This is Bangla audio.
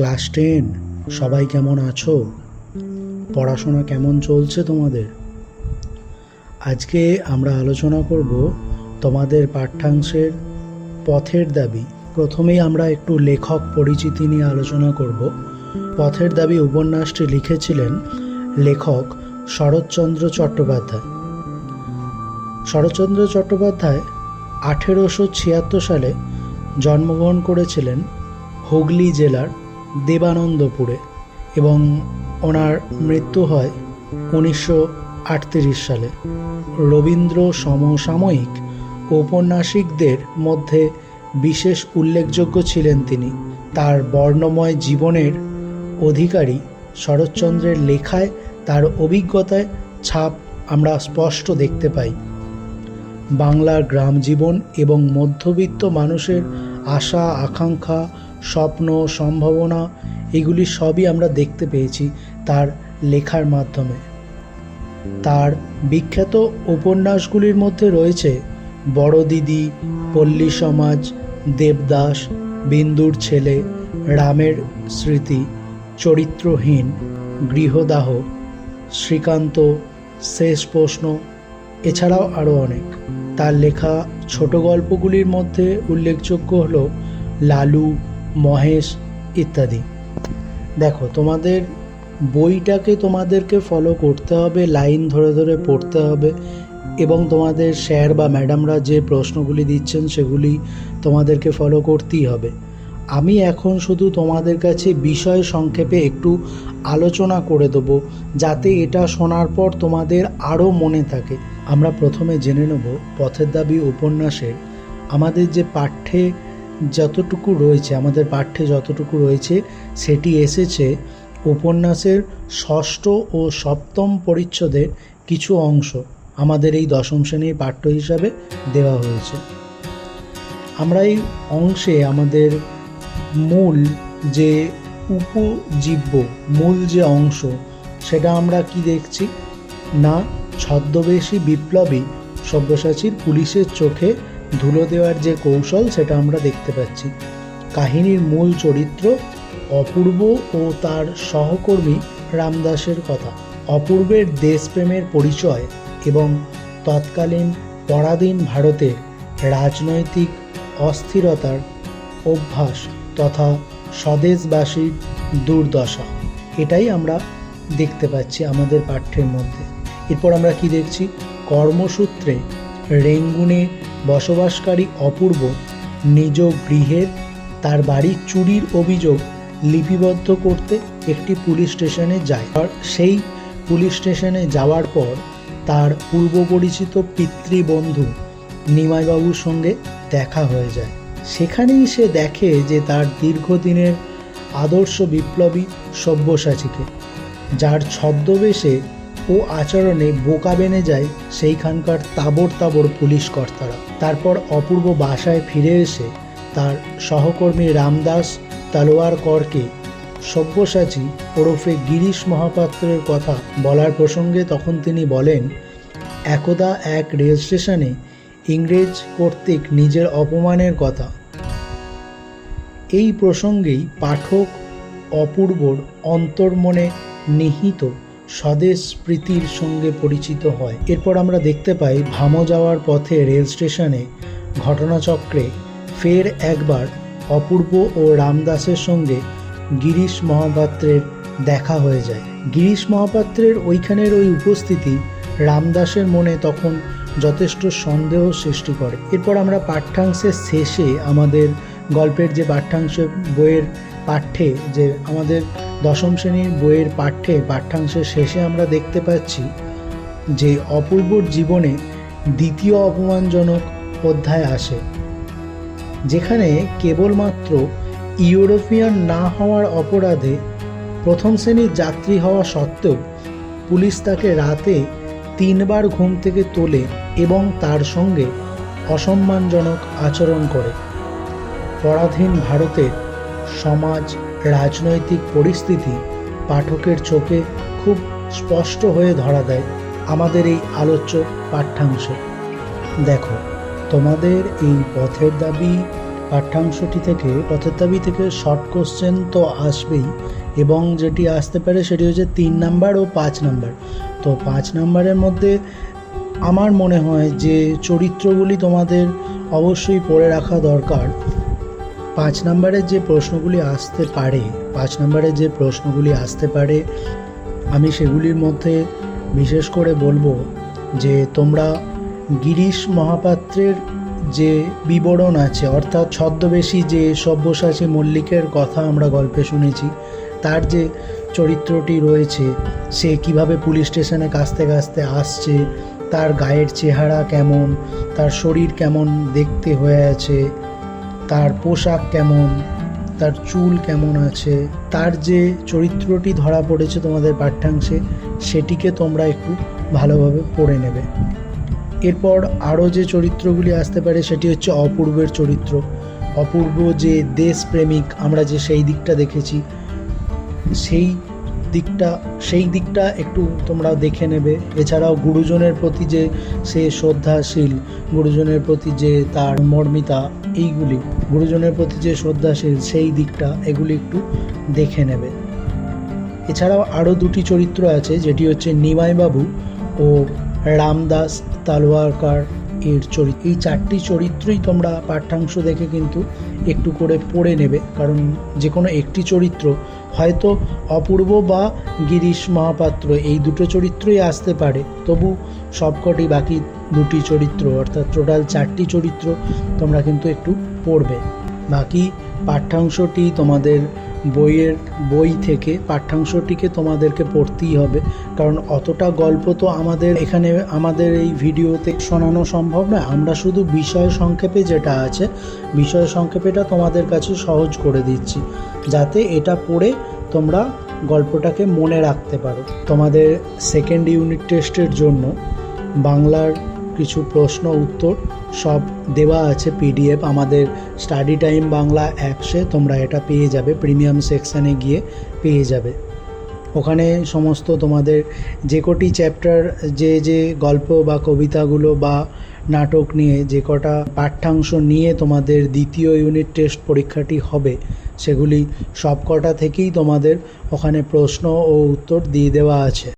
Class ten? সবাই কেমন আছো? পড়াশোনা কেমন চলছে তোমাদের? আজকে আমরা আলোচনা করব তোমাদের পাঠ্যাংশের পথের দাবি। প্রথমেই আমরা একটু লেখক পরিচিতি নিয়ে আলোচনা করব। পথের দাবি উপন্যাসটি লিখেছিলেন লেখক শরৎচন্দ্র চট্টোপাধ্যায়। শরৎচন্দ্র চট্টোপাধ্যায় আঠেরোশো ছিয়াত্তর সালে জন্মগ্রহণ করেছিলেন হুগলি জেলার দেবানন্দপুরে এবং ওনার মৃত্যু হয় উনিশশো আটত্রিশ সালে। রবীন্দ্র সমসাময়িক ঔপন্যাসিকদের মধ্যে বিশেষ উল্লেখযোগ্য ছিলেন তিনি। তার বর্ণময় জীবনের অধিকারী শরৎচন্দ্রের লেখায় তার অভিজ্ঞতায় ছাপ আমরা স্পষ্ট দেখতে পাই। বাংলার গ্রাম জীবন এবং মধ্যবিত্ত মানুষের আশা আকাঙ্ক্ষা স্বপ্ন, সম্ভাবনা, এগুলি সবই আমরা দেখতে পেয়েছি তার লেখার মাধ্যমে। তার বিখ্যাত উপন্যাসগুলির মধ্যে রয়েছে বড় দিদি, পল্লী সমাজ, দেবদাস, বিন্দুর ছেলে, রামের স্মৃতি, চরিত্রহীন, গৃহদাহ, শ্রীকান্ত, শেষ প্রশ্ন, এছাড়াও আরও অনেক। তার লেখা ছোট গল্পগুলির মধ্যে উল্লেখযোগ্য হল লালু মহেশ ইত্যাদি। দেখো, তোমাদের বইটাকে তোমাদেরকে ফলো করতে হবে লাইন ধরে ধরে পড়তে হবে এবং তোমাদের স্যার বা ম্যাডামরা যে প্রশ্নগুলি দিচ্ছেন সেগুলি তোমাদেরকে ফলো করতেই হবে। আমি এখন শুধু তোমাদের কাছে বিষয় সংক্ষেপে একটু আলোচনা করে দেবো, যাতে এটা শোনার পর তোমাদের আরও মনে থাকে। আমরা প্রথমে জেনে নেব পথের দাবি উপন্যাসের। আমাদের যে পাঠ্যে যতটুকু রয়েছে, আমাদের পাঠ্যে যতটুকু রয়েছে, সেটি এসেছে উপন্যাসের ষষ্ঠ ও সপ্তম পরিচ্ছদের কিছু অংশ। আমাদের এই দশম শ্রেণির পাঠ্য হিসাবে দেওয়া হয়েছে। আমরা এই অংশে আমাদের মূল যে উপজীব্য, মূল যে অংশ, সেটা আমরা কি দেখছি? না, ছদ্মবেশী বিপ্লবী সব্যসাচীর পুলিশের চোখে ধুলো দেওয়ার যে কৌশল সেটা আমরা দেখতে পাচ্ছি। কাহিনীর মূল চরিত্র অপূর্ব ও তার সহকর্মী রামদাসের কথা। অপূর্বের দেশপ্রেমের পরিচয় এবং তৎকালীন পরাধীন ভারতের রাজনৈতিক অস্থিরতার অভ্যাস তথা স্বদেশবাসীর দুর্দশা। এটাই আমরা দেখতে পাচ্ছি আমাদের পাঠ্যের মধ্যে। এরপর আমরা কি দেখছি? কর্মসূত্রে রেঙ্গুনে বসবাসকারী অপূর্ব নিজ গৃহের তার বাড়ি চুরির অভিযোগ লিপিবদ্ধ করতে একটি পুলিশ স্টেশনে যায়। আর সেই পুলিশ স্টেশনে যাওয়ার পর তার পূর্ব পরিচিত পিতৃবন্ধু নিমাইবাবুর সঙ্গে দেখা হয়ে যায়। সেখানেই সে দেখে যে তার দীর্ঘদিনের আদর্শ বিপ্লবী সব্যসাচীকে, যার ছদ্মবেশে ও আচরণে বোকা বেনে যায় সেইখানকার তাবর তাবর পুলিশ কর্তারা। তারপর অপূর্ব বাসায় ফিরে এসে তার সহকর্মী রামদাস তালোয়ার করকে সব্যসাচী ওরফে গিরিশ মহাপাত্রের কথা বলার প্রসঙ্গে তখন তিনি বলেন, একদা এক রেল স্টেশনে ইংরেজ কর্তৃক নিজের অপমানের কথা। এই প্রসঙ্গেই পাঠক অপূর্বর অন্তর্মনে নিহিত স্বদেশ প্রীতির সঙ্গে পরিচিত হয়। এরপর আমরা দেখতে পাই ভামো যাওয়ার পথে রেল স্টেশনে ঘটনাচক্রে ফের একবার অপূর্ব ও রামদাসের সঙ্গে গিরিশ মহাপাত্রের দেখা হয়ে যায়। গিরিশ মহাপাত্রের ওইখানের ওই উপস্থিতি রামদাসের মনে তখন যথেষ্ট সন্দেহ সৃষ্টি করে। এরপর আমরা পাঠ্যাংশের শেষে আমাদের গল্পের যে পাঠ্যাংশ বইয়ের পাঠ্যে যে আমাদের দশম শ্রেণির বইয়ের পাঠ্যে পাঠ্যাংশের শেষে আমরা দেখতে পাচ্ছি যে অপূর্বর জীবনে দ্বিতীয় অপমানজনক অধ্যায় আসে, যেখানে কেবলমাত্র ইউরোপিয়ান না হওয়ার অপরাধে প্রথম শ্রেণির যাত্রী হওয়া সত্ত্বেও পুলিশ তাকে রাতে তিনবার ঘুম থেকে তোলে এবং তার সঙ্গে অসম্মানজনক আচরণ করে। পরাধীন ভারতের সমাজ, রাজনৈতিক পরিস্থিতি পাঠকের চোখে খুব স্পষ্ট হয়ে ধরা দেয় আমাদের এই আলোচ্য পাঠ্যাংশ। দেখো, তোমাদের এই পথের দাবি পাঠ্যাংশটি থেকে, পথের দাবি থেকে শর্ট কোশ্চেন তো আসবেই এবং যেটি আসতে পারে সেটি হচ্ছে তিন নাম্বার ও পাঁচ নাম্বার। তো পাঁচ নাম্বারের মধ্যে আমার মনে হয় যে চরিত্রগুলি তোমাদের অবশ্যই পড়ে রাখা দরকার। পাঁচ নম্বরের যে প্রশ্নগুলি আসতে পারে, পাঁচ নম্বরের যে প্রশ্নগুলি আসতে পারে, আমি সেগুলির মধ্যে বিশেষ করে বলব যে তোমরা গিরিশ মহাপাত্রের যে বিবরণ আছে, অর্থাৎ ছদ্মবেশী যে সব্যসাচী মল্লিকের কথা আমরা গল্পে শুনেছি, তার যে চরিত্রটি রয়েছে, সে কীভাবে পুলিশ স্টেশনে কাছতে কাছতে আসছে, তার গায়ের চেহারা কেমন, তার শরীর কেমন দেখতে হয়ে আছে তার পোশাক কেমন, তার চুল কেমন আছে, তার যে চরিত্রটি ধরা পড়েছে তোমাদের পাঠ্যাংশে, সেটিকে তোমরা একটু ভালোভাবে পড়ে নেবে। এরপর আরও যে চরিত্রগুলি আসতে পারে, সেটি হচ্ছে অপূর্বের চরিত্র। অপূর্ব যে দেশপ্রেমিক, আমরা যে সেই দিকটা দেখেছি, সেই দিকটা, সেই দিকটা একটু তোমরা দেখে নেবে। এছাড়াও গুরুজনের প্রতি যে সে শ্রদ্ধাশীল, গুরুজনের প্রতি যে তার মর্মিতা, এইগুলি, গুরুজনের প্রতি যে শ্রদ্ধাশীল, সেই দিকটা এগুলি একটু দেখে নেবে। এছাড়াও আরও দুটি চরিত্র আছে, যেটি হচ্ছে নিমাইবাবু ও রামদাস তালোয়ারকার এর চরিত্র এই চারটি চরিত্রই তোমরা পাঠ্যাংশ দেখে কিন্তু একটু করে পড়ে নেবে। কারণ যে কোনো একটি চরিত্র হয়তো অপূর্ব বা গিরিশ মহাপাত্র, এই দুটো চরিত্রই আসতে পারে। তবু সবকটি বাকি দুটি চরিত্র, অর্থাৎ টোটাল চারটি চরিত্র, তোমরা কিন্তু একটু পড়বে। বাকি পাঠ্যাংশটি তোমাদের বইয়ের বই থেকে, পাঠ্যাংশটিকে তোমাদেরকে পড়তেই হবে, কারণ অতটা গল্প তো আমাদের এখানে, আমাদের এই ভিডিওতে শোনানো সম্ভব নয়। আমরা শুধু বিষয় সংক্ষেপে যেটা আছে, বিষয় সংক্ষেপেটা তোমাদের কাছে সহজ করে দিচ্ছি। যাতে এটা পড়ে তোমরা গল্পটাকে মনে রাখতে পারো। তোমাদের সেকেন্ড ইউনিট টেস্টের জন্য বাংলার কিছু প্রশ্ন উত্তর সব দেওয়া আছে পিডিএফ আমাদের স্টাডি টাইম বাংলা অ্যাপসে তোমরা এটা পেয়ে যাবে। প্রিমিয়াম সেকশানে গিয়ে পেয়ে যাবে। ওখানে সমস্ত তোমাদের যে কটি চ্যাপ্টার যে যে গল্প বা কবিতাগুলো বা নাটক নিয়ে যে কটা পাঠ্যাংশ নিয়ে তোমাদের দ্বিতীয় ইউনিট টেস্ট পরীক্ষাটি হবে, সেগুলি সবকটা থেকেই তোমাদের ওখানে প্রশ্ন ও উত্তর দিয়ে দেওয়া আছে।